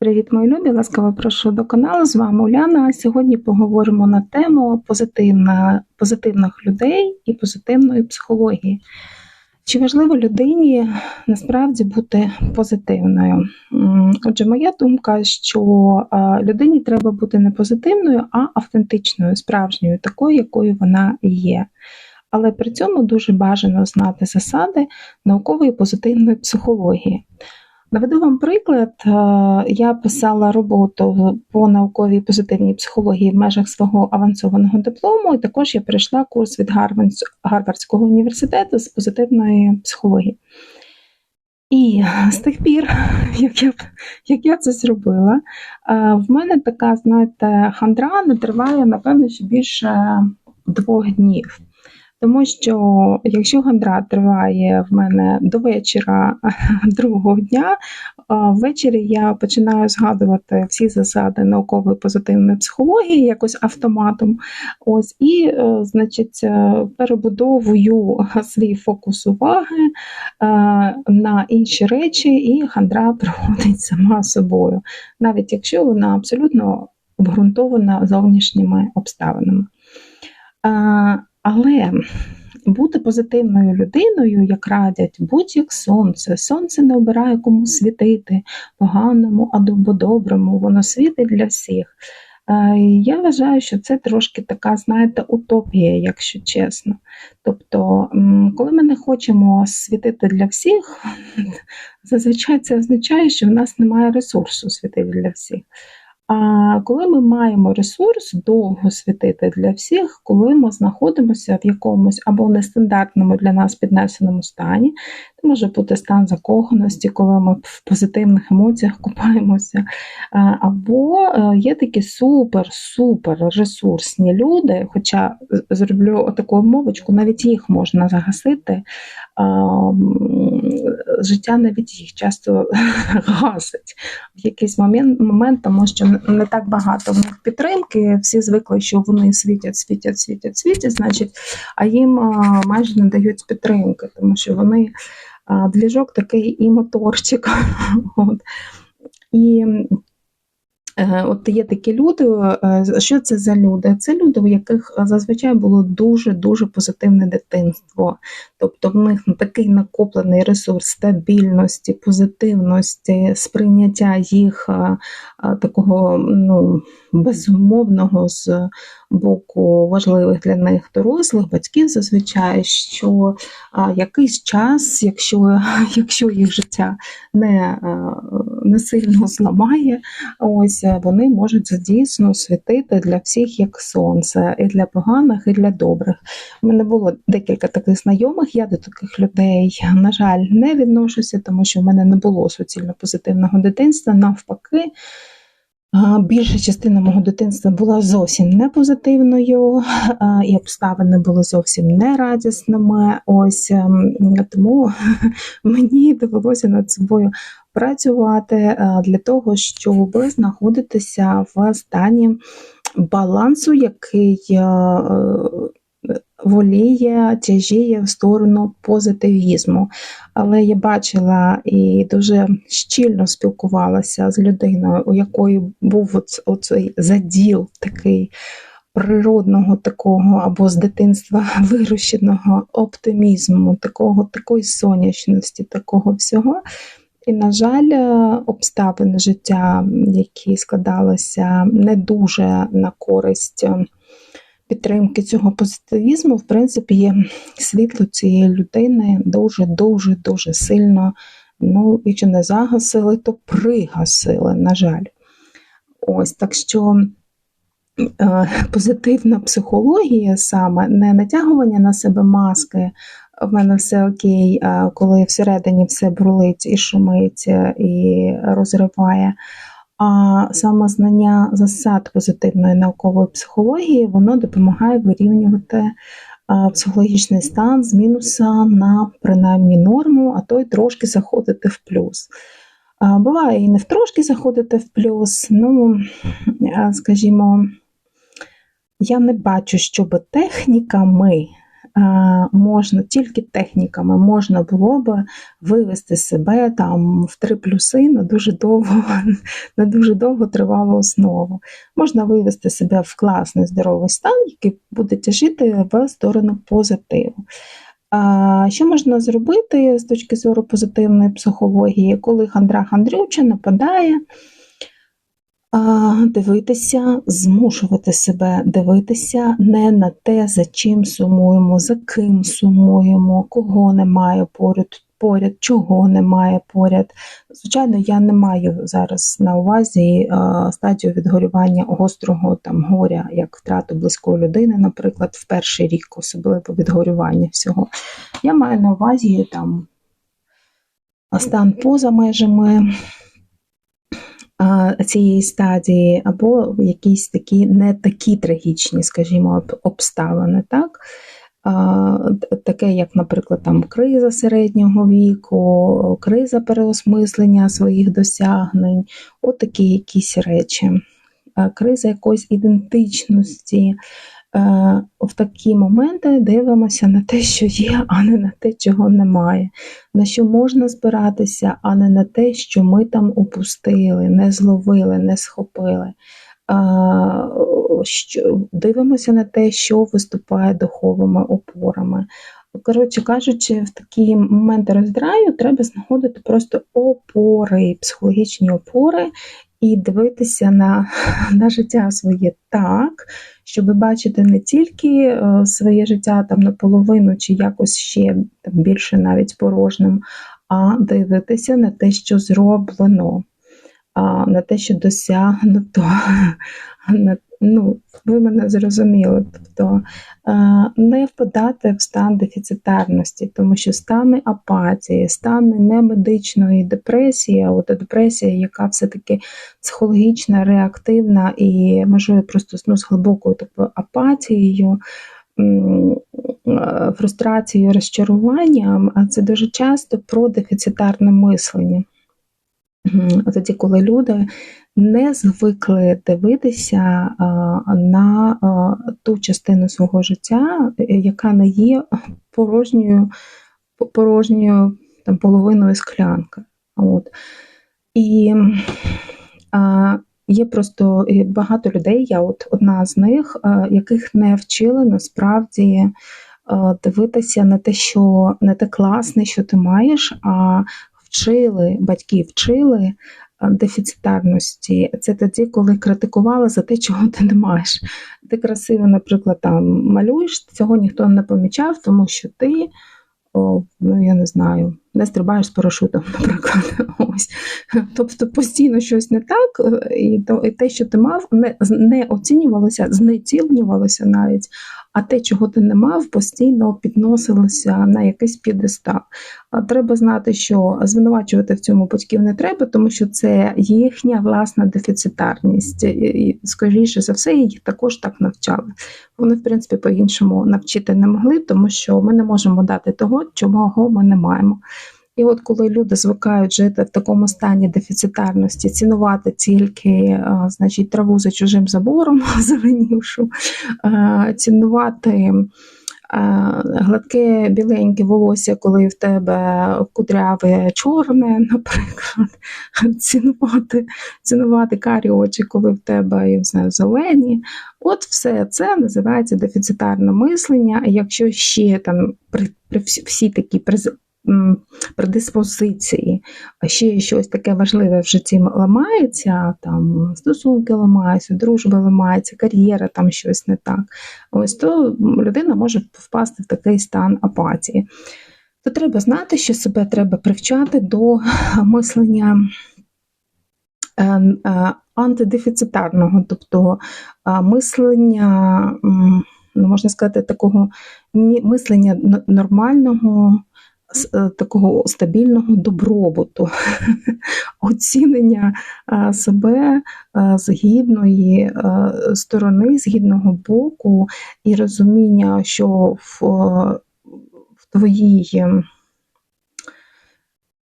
Привіт, мої любі! Ласкаво прошу до каналу. З вами Уляна. Сьогодні поговоримо на тему позитивна, позитивних людей і позитивної психології. Чи важливо людині насправді бути позитивною? Отже, моя думка, що людині треба бути не позитивною, а автентичною, справжньою, такою, якою вона є. Але при цьому дуже бажано знати засади наукової позитивної психології. Наведу вам приклад, е, я писала роботу по науковій позитивній психології в межах свого авансованого диплому, і також я пройшла курс від Гарвардського університету з позитивної психології. І з тих пір, як я як я це зробила, е, в мене така, знаєте, хандра не триває, напевно, ще більше двох днів. Тому що якщо гандра триває в мене до вечора другого дня, ввечері я починаю згадувати всі засади наукової позитивної психології, якось автоматом. Ось, І, е, значить, е, перебудовую свій фокус уваги е, на інші речі, і гандра приходить сама собою, навіть якщо вона абсолютно обґрунтована зовнішніми обставинами. Але бути позитивною людиною, як радять, будь як сонце. Сонце не обирає кому світити, поганому або доброму, воно світить для всіх. Я вважаю, що це трошки така, знаєте, утопія, якщо чесно. Тобто, коли ми не хочемо світити для всіх, зазвичай це означає, що в нас немає ресурсу світити для всіх. А коли ми маємо ресурс довго світити для всіх, коли ми знаходимося в якомусь або нестандартному для нас піднесеному стані, це може бути стан закоханості, коли ми в позитивних емоціях купаємося, або е, є такі супер-супер ресурсні люди, хоча зроблю таку мовочку, навіть їх можна загасити, життя навіть їх часто гасить в якийсь момент, момент, тому що не так багато в них підтримки. Всі звикли, що вони світять, світять, світять, світять, значить, а їм майже не дають підтримки, тому що вони двіжок такий і моторчик. От. І от є такі люди, е, що це за люди? Це люди, у яких зазвичай було дуже-дуже позитивне дитинство. Тобто в них такий накоплений ресурс стабільності, позитивності, сприйняття їх е, такого ну, безумовного з боку важливих для них дорослих, батьків зазвичай, що якийсь час, якщо якщо їх життя не не сильно зламає, ось вони можуть дійсно світити для всіх як сонце, і для поганих, і для добрих. У мене було декілька таких знайомих, я до таких людей, на жаль, не відношуся, тому що в мене не було суцільно позитивного дитинства, навпаки. Більша частина мого дитинства була зовсім не позитивною, і обставини були зовсім не радісними. Ось ем, тому мені довелося над собою працювати для того, щоб знаходитися в стані балансу, який воліє, тяжіє в сторону позитивізму. Але я бачила і дуже щільно спілкувалася з людиною, у якої був оцей заділ такий. Природного такого або з дитинства вирощеного оптимізму, такого, такої сонячності, такого всього. І, на жаль, обставини життя, які складалися не дуже на користь підтримки цього позитивізму, в принципі, є світло цієї людини дуже-дуже дуже сильно, ну, якщо не загасили, то пригасили, на жаль. Ось так що. Е, позитивна психологія саме не натягування на себе маски, в мене все окей, коли всередині все брулить і шумить, і розриває, а саме знання засад позитивної наукової психології воно допомагає вирівнювати психологічний стан з мінуса на принаймні норму, а то й трошки заходити в плюс. Буває і не в трошки заходити в плюс, ну, скажімо, я не бачу, щоб техніками можна тільки техніками можна було би вивести себе там в три плюси на дуже довго, на дуже довго тривалу основу. Можна вивести себе в класний здоровий стан, який буде тяжити в сторону позитиву. Що можна зробити з точки зору позитивної психології, коли хандра хандрюча нападає? Дивитися, змушувати себе дивитися не на те, за чим сумуємо, за ким сумуємо, кого немає поряд, поряд, чого немає поряд. Звичайно, я не маю зараз на увазі стадію відгорювання гострого там горя, як втрату близької людини, наприклад, в перший рік, особливо відгорювання всього. Я маю на увазі там стан поза межами цієї стадії, або якісь такі не такі трагічні, скажімо, обставини. так? Таке, як, наприклад, там криза середнього віку, криза переосмислення своїх досягнень, от якісь речі, криза якоїсь ідентичності, в такі моменти дивимося на те, що є, а не на те, чого немає, на що можна збиратися, а не на те, що ми там опустили, не зловили, не схопили. Що, Дивимося на те, що виступає духовими опорами. Коротше кажучи, в такі моменти роздраю треба знаходити просто опори, психологічні опори, і дивитися на, на життя своє так, щоб бачити не тільки е, своє життя там наполовину чи якось ще там, більше навіть порожнім, а дивитися на те, що зроблено, на те, що досягнуто, на ну, ви мене зрозуміли, тобто е, не впадати в стан дефіцитарності, тому що стани апатії, стани немедичної депресії, от депресія, яка все-таки психологічна, реактивна і межує просто ну, з глибокою такою апатією. Е, фрустрацією, розчаруванням, а це дуже часто про дефіцитарне мислення. Тоді, коли люди не звикли дивитися на ту частину свого життя, яка не є порожньою порожньою там, половиною склянки. От. І а, є просто багато людей, я от одна з них, яких не вчили насправді дивитися на те, що не те класне, що ти маєш, а вчили, батьки вчили дефіцитарності. Це тоді, коли критикували за те, чого ти не маєш. Ти красиво, наприклад, там малюєш, цього ніхто не помічав, тому що ти, о, ну я не знаю, не стрибаєш з парашутом, наприклад. Ось. Тобто постійно щось не так, і те, що ти мав, не не оцінювалося, знецінювалося навіть, а те, чого ти не мав, постійно підносилося на якийсь п'єдестал. Треба знати, що звинувачувати в цьому батьків не треба, тому що це їхня власна дефіцитарність. І, скоріше за все, їх також так навчали. Вони, в принципі, по-іншому навчити не могли, тому що ми не можемо дати того, чого ми не маємо. І от коли люди звикають жити в такому стані дефіцитарності, цінувати тільки значить, траву за чужим забором, зеленівшу, цінувати гладке біленьке волосся, коли в тебе кудряве чорне, наприклад, цінувати цінувати карі очі, коли в тебе я знаю, зелені. От все це називається дефіцитарне мислення. Якщо ще там при, при всі такі предиспозиції, а ще щось таке важливе в житті ламається, там стосунки ламаються, дружба ламається, кар'єра, там щось не так. Ось то людина може впасти в такий стан апатії. То треба знати, що себе треба привчати до мислення. Е, е, антидефіцитарного, тобто мислення, ну, можна сказати, такого мислення нормального, Е, такого стабільного добробуту, оцінення е, себе е, з гідної сторони, з гідного боку, і розуміння, що в, в твоїй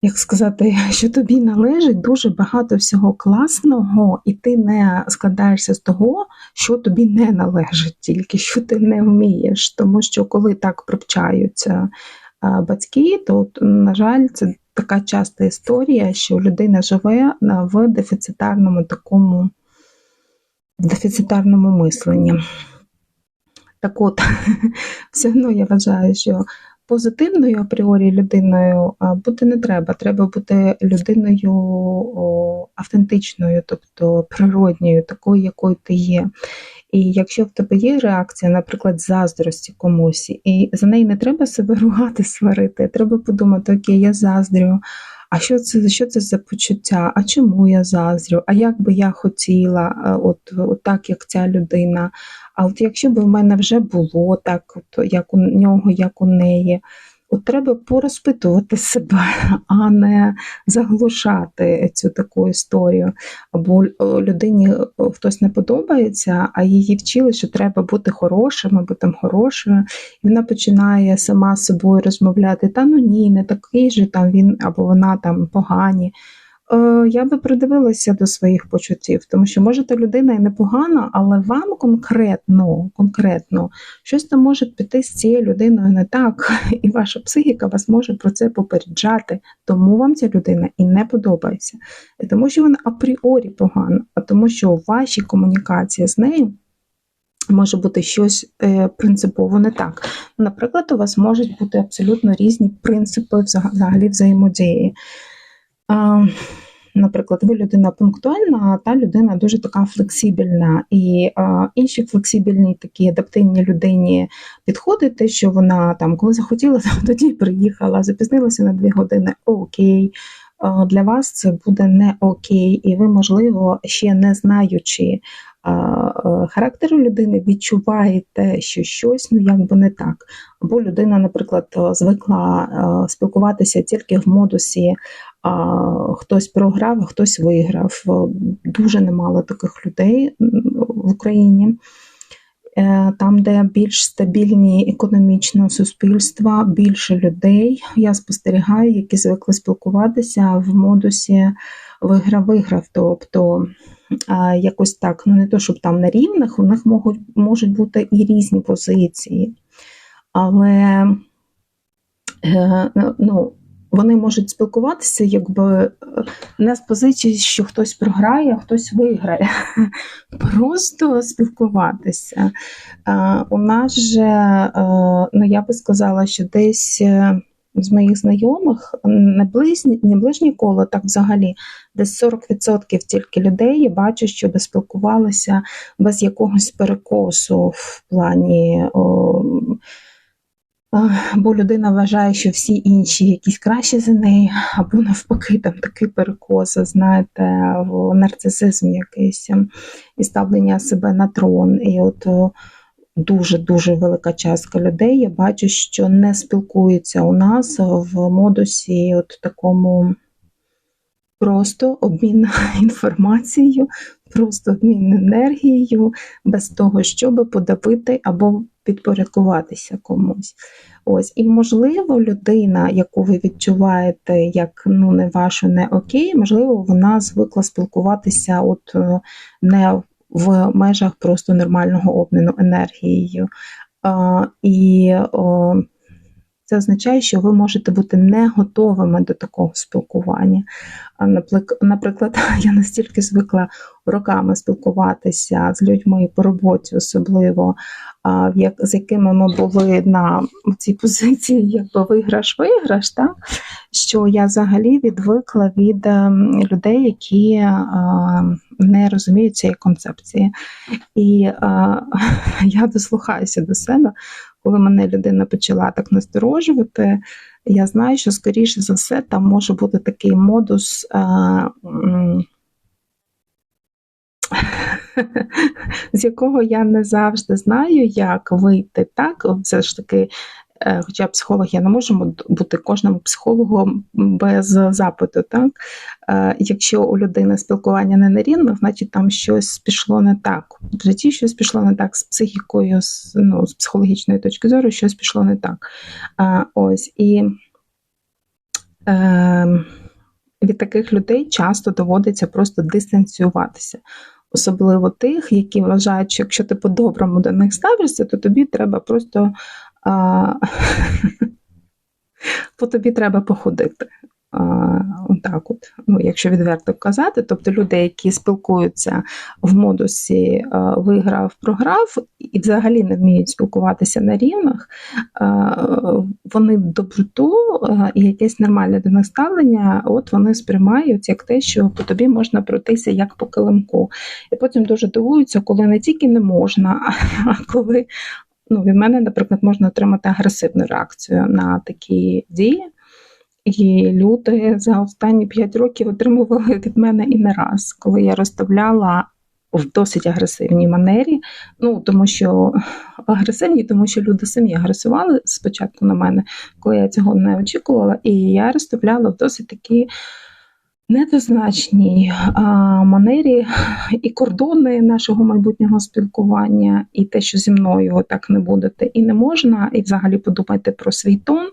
як сказати, що тобі належить дуже багато всього класного, і ти не складаєшся з того, що тобі не належить, тільки що ти не вмієш. Тому що коли так привчаються батьки, то, на жаль, це така часта історія, що людина живе в дефіцитарному такому дефіцитарному мисленні. Так от, все одно я вважаю, що позитивною апріорі людиною бути не треба. Треба бути людиною автентичною, тобто природньою, такою, якою ти є. І якщо в тебе є реакція, наприклад, заздрості комусь, і за неї не треба себе ругати, сварити, треба подумати, окей, я заздрю. А що це що це за почуття? А чому я заздрю? А як би я хотіла, от, от так, як ця людина? А от якщо б в мене вже було так, от, як у нього, як у неї, От треба порозпитувати себе, а не заглушати цю таку історію. Або людині хтось не подобається, а її вчили, що треба бути хорошим або там хорошою. І вона починає сама з собою розмовляти: та ну ні, не такий же там він або вона там погані. Е, я би придивилася до своїх почуттів, тому що може та людина і непогана, але вам конкретно конкретно щось там може піти з цією людиною не так, і ваша психіка вас може про це попереджати, тому вам ця людина і не подобається. Не тому, що вона апріорі погана, а тому, що у вашій комунікації з нею. Може бути щось е, принципово не так. Наприклад, у вас можуть бути абсолютно різні принципи взагалі взаємодії. Наприклад, ви людина пунктуальна, а та людина дуже така флексибільна. І а, інші флексибільні такі адаптивні людині підходить, те, що вона там, коли захотіла, тоді приїхала, запізнилася на дві години, окей. Для вас це буде не окей, і ви, можливо, ще не знаючи характеру людини, відчуваєте, що щось ну якби не так. Або людина, наприклад, звикла спілкуватися тільки в модусі хтось програв, а хтось виграв. Дуже немало таких людей в Україні. Е, там, де більш стабільні економічно суспільства, більше людей. Я спостерігаю, які звикли спілкуватися в модусі виграв-виграв. Тобто якось так, ну не то, щоб там на рівних, у них можуть, можуть бути і різні позиції. Але е, ну, вони можуть спілкуватися, якби е, не з позиції, що хтось програє, а хтось виграє. Просто спілкуватися. Е, у нас же, е, ну я би сказала, що десь. З моїх знайомих не ближні, не ближнє коло, так взагалі, десь 40% тільки людей я бачу, що би спілкувалися без якогось перекосу в плані о, бо людина вважає, що всі інші якісь кращі за неї, або навпаки, там такий перекос, знаєте, нарцисизм якийсь і ставлення себе на трон. І от дуже-дуже велика частка людей я бачу, що не спілкуються у нас в модусі от такому просто обмін інформацією, просто обмін енергією, без того, щоб подавити або підпорядкуватися комусь. Ось, І, можливо, людина, яку ви відчуваєте, як ну, не вашу, не окей, можливо, вона звикла спілкуватися от е, не в межах просто нормального обміну енергією. А, І о, це означає, що ви можете бути не готовими до такого спілкування. Наприклад, я настільки звикла роками спілкуватися з людьми по роботі, особливо з якими ми були на цій позиції, якби виграш-виграш, так? що я взагалі відвикла від ем, людей, які не розуміють цієї концепції. І я дослухаюся до себе коли мене людина почала так насторожувати, я знаю, що, скоріше за все, там може бути такий модус. А, з якого я не завжди знаю, як вийти так, все ж таки хоча психолог я не можу бути кожним психологом без запиту. Так? Е, якщо у людини спілкування не на рівних, значить там щось пішло не так. В житті щось пішло не так з психікою, з, ну, з психологічної точки зору, щось пішло не так. Ось і е, від таких людей часто доводиться просто дистанціюватися. Особливо тих, які вважають, що якщо ти по-доброму до них ставишся, то тобі треба просто а, по тобі треба походити. Отак от, ну, якщо відверто казати, тобто люди, які спілкуються в модусі виграв, програв і взагалі не вміють спілкуватися на рівнах, вони доброту і якесь нормальне до них ставлення, от вони сприймають як те, що по тобі можна пройтися як по килимку. І потім дуже дивуються, коли не тільки не можна, а коли ну, від мене, наприклад, можна отримати агресивну реакцію на такі дії. І люди за останні 5 років отримували від мене і не раз, коли я розставляла в досить агресивній манері. Ну тому що агресивні, тому що люди самі агресували спочатку на мене, коли я цього не очікувала, і я розставляла в досить такі недозначній манері і кордони нашого майбутнього спілкування, і те, що зі мною так не будете, і не можна, і взагалі подумайте про свій тон.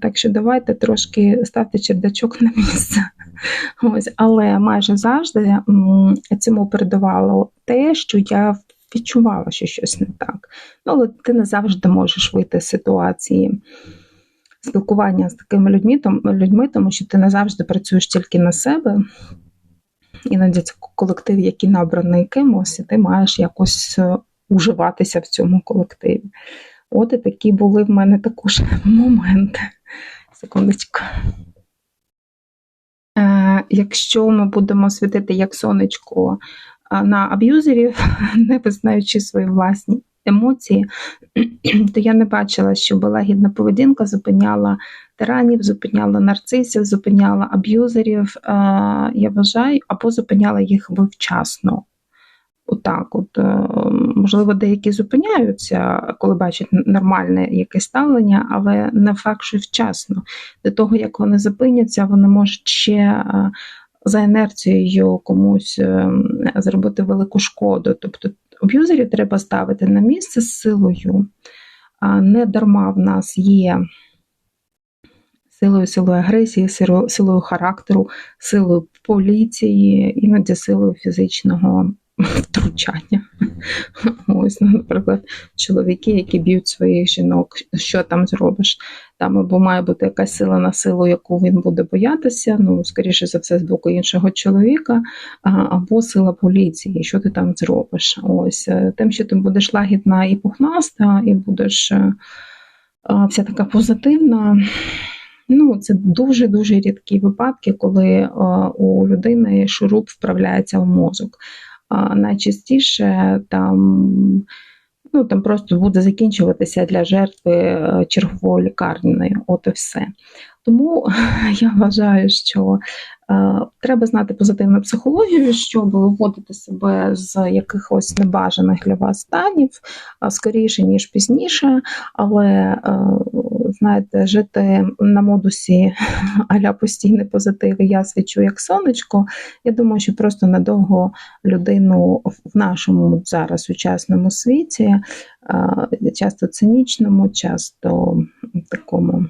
Так що давайте трошки ставте чердачок на місце. Ось, Але майже завжди цьому передавало те, що я відчувала, що щось не так. Ну, Але ти не завжди можеш вийти з ситуації спілкування з такими людьми, людьми, тому що ти не завжди працюєш тільки на себе. Іноді це колектив, який набраний кимось, і ти маєш якось е, уживатися в цьому колективі. От і такі були в мене також моменти. Секундочку. Е, Якщо ми будемо світити як сонечко е, на аб'юзерів, не визнаючи свої власні емоції, то я не бачила, що була гідна поведінка, зупиняла тиранів, зупиняла нарцисів, зупиняла аб'юзерів, я вважаю, або зупиняла їх вчасно. Отак, от, е, можливо, деякі зупиняються, коли бачать нормальне якесь ставлення, але не факт, що вчасно. До того, як вони зупиняться, вони можуть ще е, за інерцією комусь зробити велику шкоду. Тобто аб'юзерів треба ставити на місце з силою. Не дарма в нас є силою силою агресії, силою характеру, силою поліції, іноді силою фізичного втручання. Ось, ну, наприклад, чоловіки, які б'ють своїх жінок, що там зробиш? Там або має бути якась сила на силу, яку він буде боятися, ну, скоріше за все, з боку іншого чоловіка, або сила поліції, що ти там зробиш. Ось е, Тим, що ти будеш лагідна і пухнаста, і будеш е, вся така позитивна. Ну, Це дуже-дуже рідкі випадки, коли у людини шуруп вправляється в мозок найчастіше там ну, там просто буде закінчуватися для жертви е, черговою лікарнею. От і все. Тому я вважаю, що е, треба знати позитивну психологію, щоб виводити себе з якихось небажаних для вас станів скоріше, ніж пізніше, але е, знаєте, жити на модусі аля постійний позитив, я свічу як сонечко. Я думаю, що просто надовго людину в нашому зараз сучасному світі, часто цинічному, часто такому.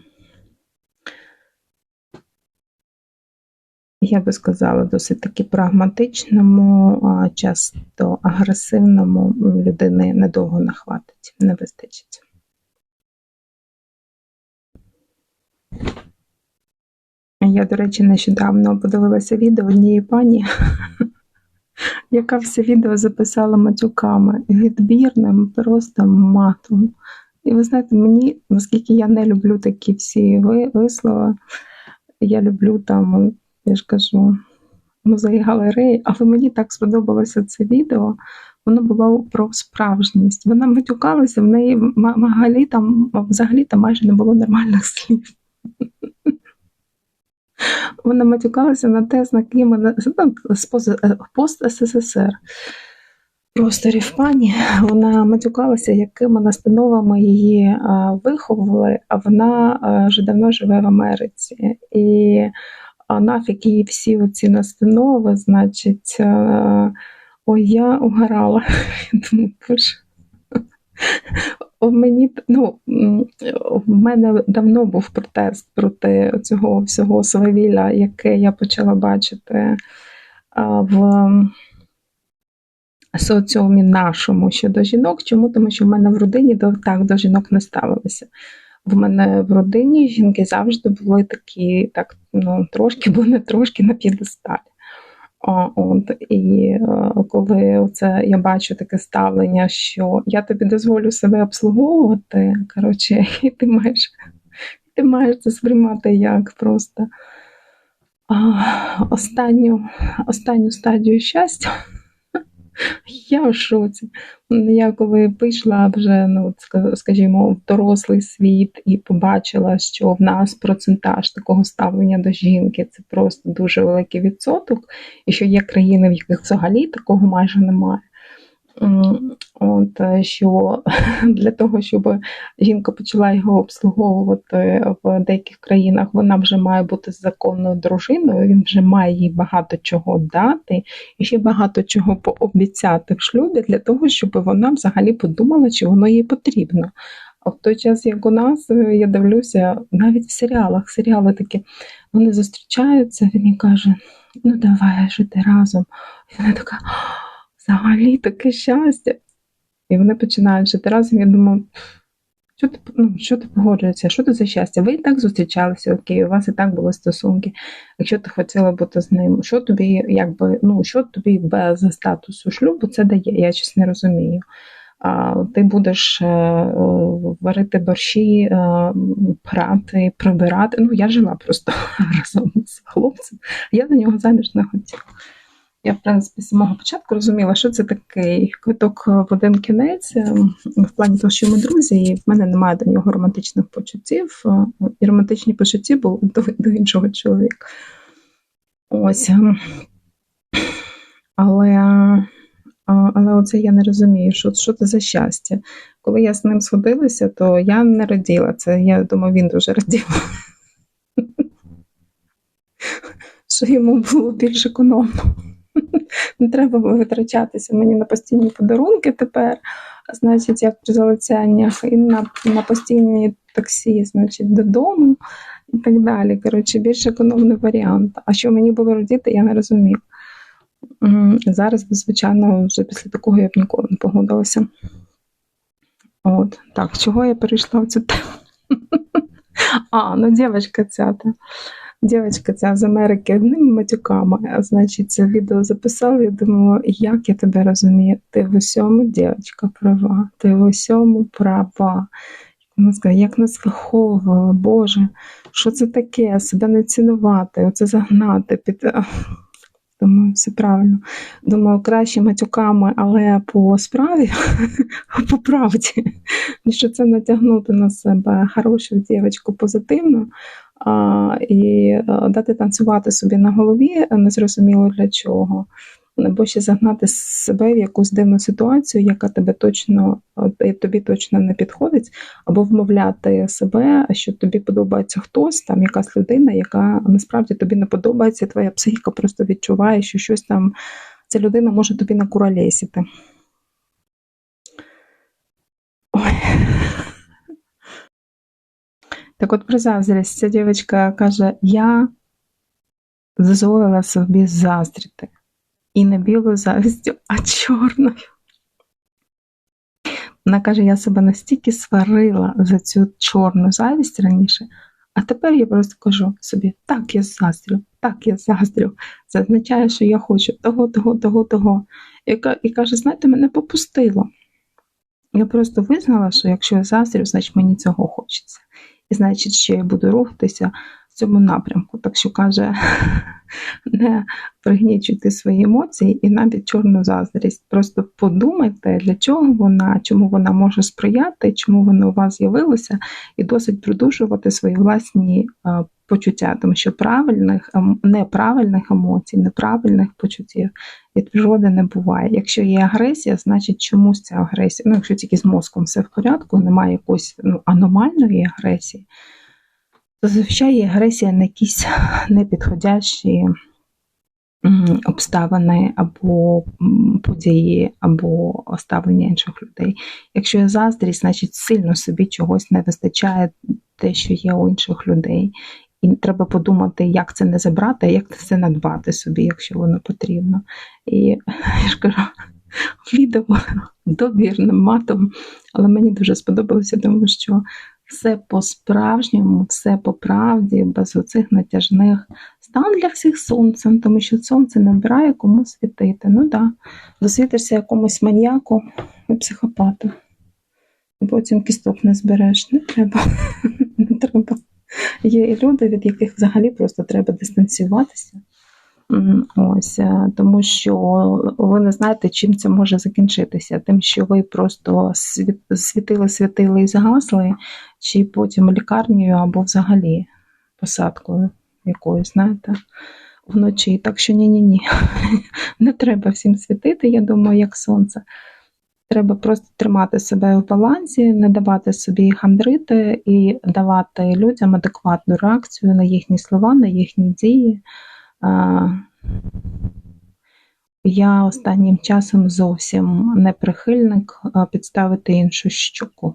Я би сказала, досить таки прагматичному, часто агресивному людини недовго нахватить, не вистачить. Я, до речі, нещодавно подивилася відео однієї пані, яка все відео записала матюками відбірним, просто матом. І ви знаєте, мені, оскільки я не люблю такі всі вислови, я люблю там, я ж кажу, музеї галереї, але мені так сподобалося це відео. Воно було про справжність. Вона матюкалася, в неї взагалі там майже не було нормальних слів. Вона матюкалася на те, з ким з пост СССР просторів пані. Вона матюкалася, якими настановами її виховували, а вона вже давно живе в Америці. І нафіг її всі ці настанови, значить, ой, я угорала. Я думаю, боже. Мені ну, в мене давно був протест проти цього всього свавілля, яке я почала бачити в соціумі нашому щодо жінок. Чому? Тому що в мене в родині до так до жінок не ставилися. В мене в родині жінки завжди були такі, так ну трошки, бо не трошки на п'єдесталі. От і е, коли це я бачу таке ставлення, що я тобі дозволю себе обслуговувати, коротше, і ти маєш ти маєш це сприймати як просто останню, останню стадію щастя. Я в шоці. Я коли вийшла вже, ну скажімо, в дорослий світ і побачила, що в нас процентаж такого ставлення до жінки це просто дуже великий відсоток, і що є країни, в яких взагалі такого майже немає. От, е, що Для того, щоб жінка почала його обслуговувати в деяких країнах, вона вже має бути законною дружиною, він вже має їй багато чого дати і ще багато чого пообіцяти в шлюбі для того, щоб вона взагалі подумала, чи воно їй потрібно. А в той час, як у нас, е, я дивлюся, навіть в серіалах, серіали такі, вони зустрічаються, він їй каже: ну давай жити разом. І вона така взагалі таке щастя. І вони починають жити разом. Я думаю, що ти ну, що ти погоджуєшся, що це за щастя? Ви і так зустрічалися, окей, у вас і так були стосунки. Якщо ти хотіла бути з ним, що тобі, якби, ну, що тобі без статусу шлюбу це дає? Я щось не розумію. А, Ти будеш е, варити борщі, е, прати, прибирати. Ну, я жила просто разом з хлопцем, я за нього заміж не хотіла. Я, в принципі, з самого початку розуміла, що це такий квиток в один кінець, ем, в плані того, що ми друзі, і в мене немає до нього романтичних почуттів. Е, і романтичні почуття були до, до іншого чоловіка. Ось. Але але оце я не розумію, що що це за щастя. Коли я з ним сходилася, то я не раділа це. Я думаю, він дуже радів. Що йому було більш економно. Не треба витрачатися мені на постійні подарунки тепер, значить, як при залицяннях, і на на постійні таксі, значить, додому і так далі. Коротше, більш економний варіант. А що мені було родити, я не розумію. Зараз, звичайно, вже після такого я б ніколи не погодилася. От, так, чого я перейшла в цю тему? А, ну дівчинка ця. Дівчинка ця з Америки одними матюками, а значить, це відео записала. Я думала, як я тебе розумію? Ти в усьому дівчинка права, ти в усьому права. Вона сказала, як нас виховувала, Боже, що це таке? Себе не цінувати, оце загнати під. Думаю, все правильно. Думаю, краще матюками, але по справі, по правді, ніж це натягнути на себе хорошу дівчинку позитивно і е, дати танцювати собі на голові незрозуміло для чого. Або ще загнати себе в якусь дивну ситуацію, яка тебе точно е, тобі точно не підходить, або вмовляти себе, що тобі подобається хтось, там якась людина, яка насправді тобі не подобається, твоя психіка просто відчуває, що щось там ця людина може тобі накуралєсити. Так от про заздрість ця дівчинка каже: я дозволила собі заздрити. І не білою завістю, а чорною. Вона каже, я себе настільки сварила за цю чорну завість раніше, а тепер я просто кажу собі, так, я заздрю, так, я заздрю. Це означає, що я хочу того, того, того, того. І каже, знаєте, мене попустило. Я просто визнала, що якщо я заздрю, значить мені цього хочеться значить, що я буду рухатися цьому напрямку. Так що каже, не пригнічуйте свої емоції і навіть чорну заздрість. Просто подумайте, для чого вона, чому вона може сприяти, чому вона у вас з'явилася, і досить продовжувати свої власні почуття, тому що правильних, ем, неправильних емоцій, неправильних почуттів від природи не буває. Якщо є агресія, значить чомусь ця агресія. Ну, якщо тільки з мозком все в порядку, немає якоїсь ну, аномальної агресії, зазвичай є агресія на якісь непідходящі обставини або події, або ставлення інших людей. Якщо є заздрість, значить сильно собі чогось не вистачає те, що є у інших людей. І треба подумати, як це не забрати, а як це надбати собі, якщо воно потрібно. І я ж кажу, відео добірним матом, але мені дуже сподобалося, тому що все по-справжньому, все по правді, без оцих натяжних стан для всіх сонцем, тому що сонце не обирає кому світити. Ну да. досвітишся якомусь маньяку і психопату. І потім кісток не збереш. Не треба. Не треба. Є люди, від яких взагалі просто треба дистанціюватися. Ось, е, тому що ви не знаєте, чим це може закінчитися. Тим, що ви просто світили, світили і згасли, чи потім лікарнею або взагалі посадкою якоюсь, знаєте, вночі. Так що ні-ні-ні, не треба всім світити, я думаю, як сонце. Треба просто тримати себе в балансі, не давати собі хандрити і давати людям адекватну реакцію на їхні слова, на їхні дії. Я останнім часом зовсім не прихильник підставити іншу щоку.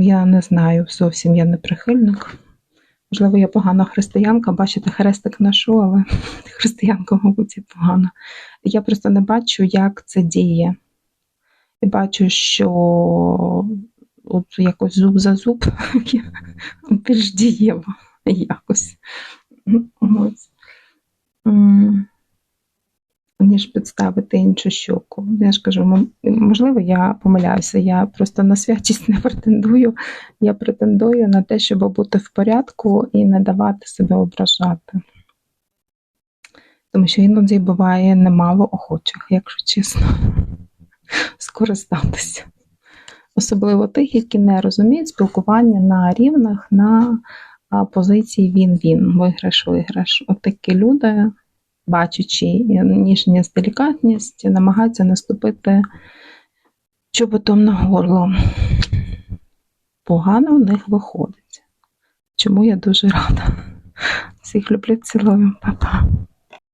Я не знаю, зовсім я не прихильник. Можливо, я погана християнка, бачите, хрестик ношу, але християнка, мабуть, і погана. Я просто не бачу, як це діє. І бачу, що от якось зуб за зуб більш дієво якось. Ніж підставити іншу щоку. Я ж кажу, можливо, я помиляюся, я просто на святість не претендую. Я претендую на те, щоб бути в порядку і не давати себе ображати. Тому що іноді буває немало охочих, якщо чесно, скористатися. Особливо тих, які не розуміють спілкування на рівних, на позиції він-він, виграш-виграш. От такі люди, бачачи ніжність, делікатність, намагаються наступити чоботом на горло. Погано в них виходить. Чому я дуже рада. Всіх люблю, цілую, Па-па.